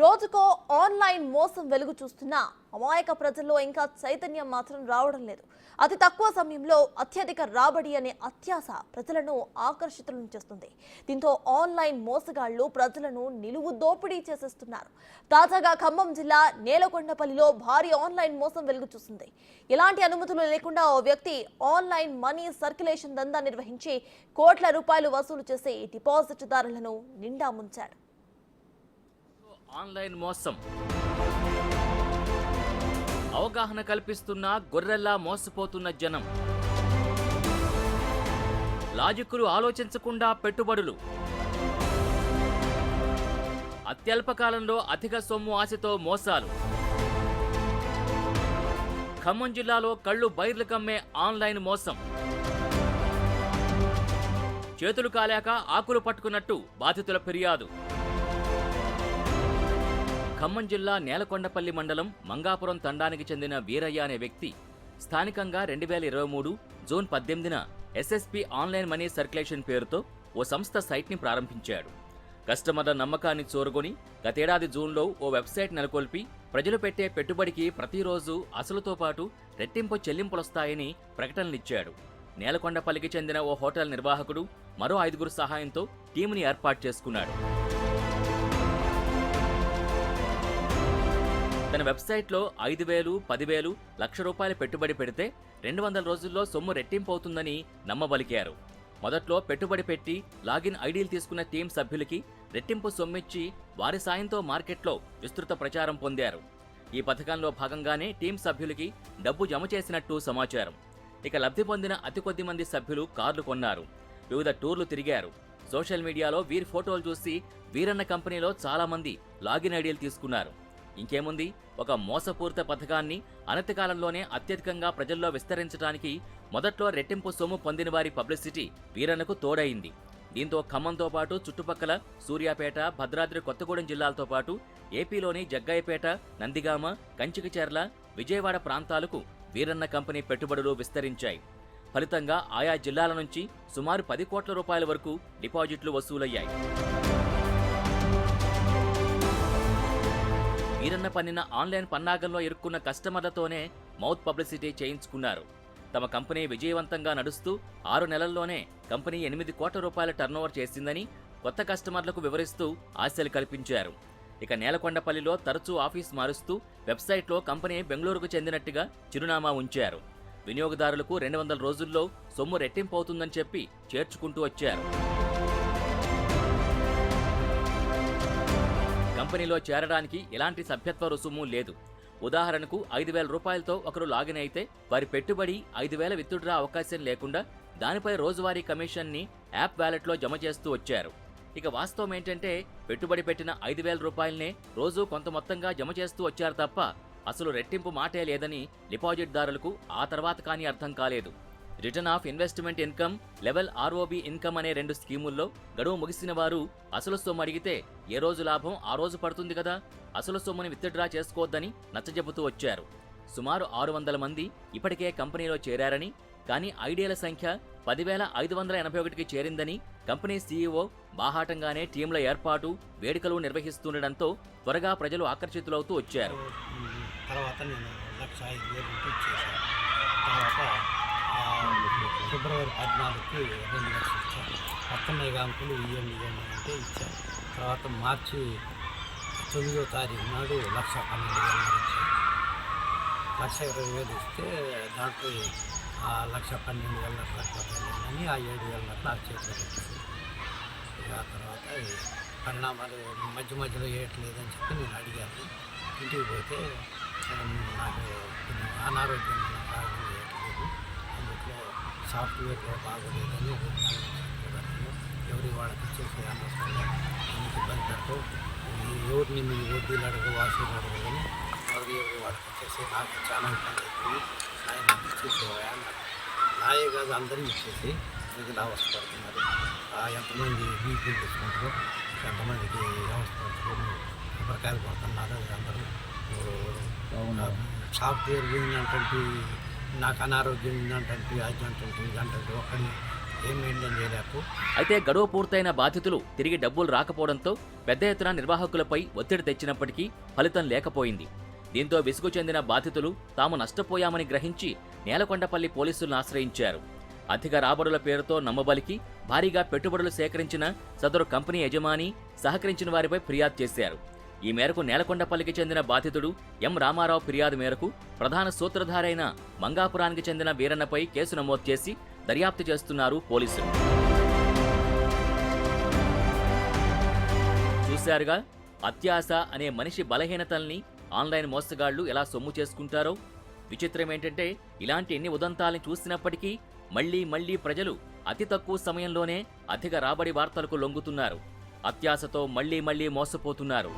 రోజుకో ఆన్లైన్ మోసం వెలుగు చూస్తున్నా అమాయక ప్రజల్లో ఇంకా చైతన్యం మాత్రం రావడం లేదు. అతి తక్కువ సమయంలో అత్యధిక రాబడి అనే అత్యాశ ప్రజలను ఆకర్షితులను చేస్తుంది. దీంతో ఆన్లైన్ మోసగాళ్ళు ప్రజలను నిలువు దోపిడీ చేసేస్తున్నారు. తాజాగా ఖమ్మం జిల్లా నేలకొండపల్లిలో భారీ ఆన్లైన్ మోసం వెలుగు చూస్తుంది ఎలాంటి అనుమతులు లేకుండా ఓ వ్యక్తి ఆన్లైన్ మనీ సర్క్యులేషన్ దందా నిర్వహించి కోట్ల రూపాయలు వసూలు చేసి డిపాజిట్దారులను నిండా ముంచాడు. ఆన్లైన్ మోసం. అవగాహన కల్పిస్తున్న గొర్రెల్లా మోసపోతున్న జనం. లాజిక్కులు ఆలోచించకుండా పెట్టుబడులు. అత్యల్ప కాలంలో అధిక సొమ్ము ఆశతో మోసాలు. ఖమ్మం జిల్లాలో కళ్ళు బైర్లు కమ్మే ఆన్లైన్ మోసం. చేతులు కాలాక ఆకులు పట్టుకున్నట్టు బాధితుల ఫిర్యాదు. ఖమ్మం జిల్లా నేలకొండపల్లి మండలం మంగాపురం తండానికి చెందిన వీరయ్య అనే వ్యక్తి స్థానికంగా రెండు వేల ఇరవై మూడు జూన్ పద్దెనిమిదిన ఎస్ఎస్పి ఆన్లైన్ మనీ సర్క్యులేషన్ పేరుతో ఓ సంస్థ సైట్ని ప్రారంభించాడు. కస్టమర్ల నమ్మకాన్ని చూరగొని గతేడాది జూన్లో ఓ వెబ్సైట్ నెలకొల్పి ప్రజలు పెట్టే పెట్టుబడికి ప్రతిరోజు అసలుతో పాటు రెట్టింపు చెల్లింపులొస్తాయని ప్రకటనలిచ్చాడు. నేలకొండపల్లికి చెందిన ఓ హోటల్ నిర్వాహకుడు మరో ఐదుగురు సహాయంతో టీంని ఏర్పాటు చేసుకున్నాడు. తన వెబ్సైట్లో ఐదు వేలు పదివేలు లక్ష రూపాయల పెట్టుబడి పెడితే రెండు వందల రోజుల్లో సొమ్ము రెట్టింపు అవుతుందని నమ్మబలికారు. మొదట్లో పెట్టుబడి పెట్టి లాగిన్ ఐడీలు తీసుకున్న టీం సభ్యులకి రెట్టింపు సొమ్మిచ్చి వారి సాయంతో మార్కెట్లో విస్తృత ప్రచారం పొందారు. ఈ పథకంలో భాగంగానే టీం సభ్యులకి డబ్బు జమ చేసినట్టు సమాచారం. ఇక లబ్ధి పొందిన అతి కొద్ది మంది సభ్యులు కార్లు కొన్నారు. వివిధ టూర్లు తిరిగారు. సోషల్ మీడియాలో వీరి ఫోటోలు చూసి వీరన్న కంపెనీలో చాలామంది లాగిన్ ఐడీలు తీసుకున్నారు. ఇంకేముంది? ఒక మోసపూరిత పథకాన్ని అనతి కాలంలోనే అత్యధికంగా ప్రజల్లో విస్తరించడానికి మొదట్లో రెట్టింపు సొమ్ము పొందిన వారి పబ్లిసిటీ వీరన్నకు తోడైంది దీంతో ఖమ్మంతో పాటు చుట్టుపక్కల సూర్యాపేట భద్రాద్రి కొత్తగూడెం జిల్లాలతో పాటు ఏపీలోని జగ్గాయపేట నందిగామ కంచికచెర్ల విజయవాడ ప్రాంతాలకు వీరన్న కంపెనీ పెట్టుబడులు విస్తరించాయి. ఫలితంగా ఆయా జిల్లాల నుంచి సుమారు పది కోట్ల రూపాయల వరకు డిపాజిట్లు వసూలయ్యాయి. వీరన్న పన్నిన ఆన్లైన్ పన్నాగంలో ఇరుక్కున్న కస్టమర్లతోనే మౌత్ పబ్లిసిటీ చేయించుకున్నారు. తమ కంపెనీ విజయవంతంగా నడుస్తూ ఆరు నెలల్లోనే కంపెనీ ఎనిమిది కోట్ల రూపాయల టర్నోవర్ చేసిందని కొత్త కస్టమర్లకు వివరిస్తూ ఆశలు కల్పించారు. ఇక నేలకొండపల్లిలో తరచూ ఆఫీస్ మారుస్తూ వెబ్సైట్లో కంపెనీ బెంగళూరుకు చెందినట్టుగా చిరునామా ఉంచారు. వినియోగదారులకు రెండు వందల రోజుల్లో సొమ్ము రెట్టింపు అవుతుందని చెప్పి చేర్చుకుంటూ వచ్చారు. కంపెనీలో చేరడానికి ఎలాంటి సభ్యత్వ రుసుము లేదు. ఉదాహరణకు ఐదు వేల రూపాయలతో ఒకరు లాగిన్ అయితే వారి పెట్టుబడి ఐదు వేల విత్తుడ్రా అవకాశం లేకుండా దానిపై రోజువారీ కమిషన్ని యాప్ వ్యాలెట్లో జమ చేస్తూ వచ్చారు. ఇక వాస్తవం ఏంటంటే పెట్టుబడి పెట్టిన ఐదు వేల రూపాయలనే రోజు కొంత మొత్తంగా జమ చేస్తూ వచ్చారు తప్ప అసలు రెట్టింపు మాటే లేదని డిపాజిట్దారులకు ఆ తర్వాత కానీ అర్థం కాలేదు. Return of investment income level ROB income అనే రెండు స్కీముల్లో గడువు ముగిసిన వారు అసలు సొమ్ము అడిగితే ఏ రోజు లాభం ఆ రోజు పడుతుంది కదా? అసలు సొమ్ముని విత్డ్రా చేసుకోవద్దని నచ్చజెబుతూ వచ్చారు. సుమారు ఆరు వందల మంది ఇప్పటికే కంపెనీలో చేరారని కానీ ఐడియాల సంఖ్య పదివేల ఐదు వందల ఎనభై ఒకటికి చేరిందని కంపెనీ సీఈఓ బాహాటంగానే టీంల ఏర్పాటు వేడుకలు నిర్వహిస్తుండటంతో త్వరగా ప్రజలు ఆకర్షితులవుతూ వచ్చారు. తర్వాత నేను లక్ష ఐదు వేలు తర్వాత ఫిబ్రవరి పద్నాలుగుకి రెండు లక్షలు ఇచ్చారు. వస్తున్నాయి కాంకులు ఇవ్వండి అంటే ఇచ్చారు. తర్వాత మార్చి తొమ్మిదో తారీఖు నాడు లక్ష పన్నెండు వేలు ఇచ్చారు. లక్ష ఇరవై వేలు ఇస్తే దాంట్లో ఆ లక్ష పన్నెండు వేల అని ఆ ఏడు వేల అట్లా ఆ చేతిలో పెట్టాను ఇక ఆ తర్వాత పరిణామాలు మధ్య మధ్యలో వేయట్లేదని చెప్పి నేను అడిగాను. ఇంటికి పోతే నాకు కొంచెం కారణం సాఫ్ట్వేర్ కూడా బాగోలేదని. ఎవరి వాళ్ళకి ఇచ్చేసి ఎందుకు ఇబ్బంది పెడతావు? ఈ ఎవరిని మీ వడ్డీలు అడగ వాసులు అడగదు కానీ ఎవరి ఎవరి వాళ్ళకి ఇచ్చేసి నాకు చాలా ఇబ్బంది అవుతుంది. ఆయన నాకు ఇచ్చేసేవా? అన్నారు నాయే కాదు అందరూ ఇచ్చేసి మిగిలిన అవస్థ పడుతున్నారు ఆ ఎంతమంది బీపీ తీసుకుంటారు ఎంతమందికి అవస్థ పడుతున్నారు కొబ్బరికాయలు పడుతున్నారు అందరూ. సాఫ్ట్వేర్ పోయిందంటే నాకు అనారోగ్యం ఉందంటే అది అంటే అంటే అయితే గడువు పూర్తయిన బాధితులు తిరిగి డబ్బులు రాకపోవడంతో పెద్ద ఎత్తున నిర్వాహకులపై ఒత్తిడి తెచ్చినప్పటికీ ఫలితం లేకపోయింది. దీంతో విసుగు చెందిన బాధితులు తాము నష్టపోయామని గ్రహించి నేలకొండపల్లి పోలీసులను ఆశ్రయించారు. అధిక రాబడుల పేరుతో నమ్మబలికి భారీగా పెట్టుబడులు సేకరించిన సదరు కంపెనీ యజమాని సహకరించిన వారిపై ఫిర్యాదు చేశారు. ఈ మేరకు నేలకొండపల్లికి చెందిన బాధితుడు ఎం. రామారావు ఫిర్యాదు మేరకు ప్రధాన సూత్రధారైన మంగాపురానికి చెందిన వీరన్నపై కేసు నమోదు చేసి దర్యాప్తు చేస్తున్నారు పోలీసులు. చూశారుగా అత్యాశ అనే మనిషి బలహీనతల్ని ఆన్లైన్ మోసగాళ్ళు ఎలా సొమ్ము చేసుకుంటారో? విచిత్రం ఏంటంటే ఇలాంటి ఎన్ని ఉదంతాలను చూసినప్పటికీ మళ్ళీ మళ్ళీ ప్రజలు అతి తక్కువ సమయంలోనే అధిక రాబడి వార్తలకు లొంగుతున్నారు. అత్యాశతో మళ్ళీ మళ్ళీ మోసపోతున్నారు.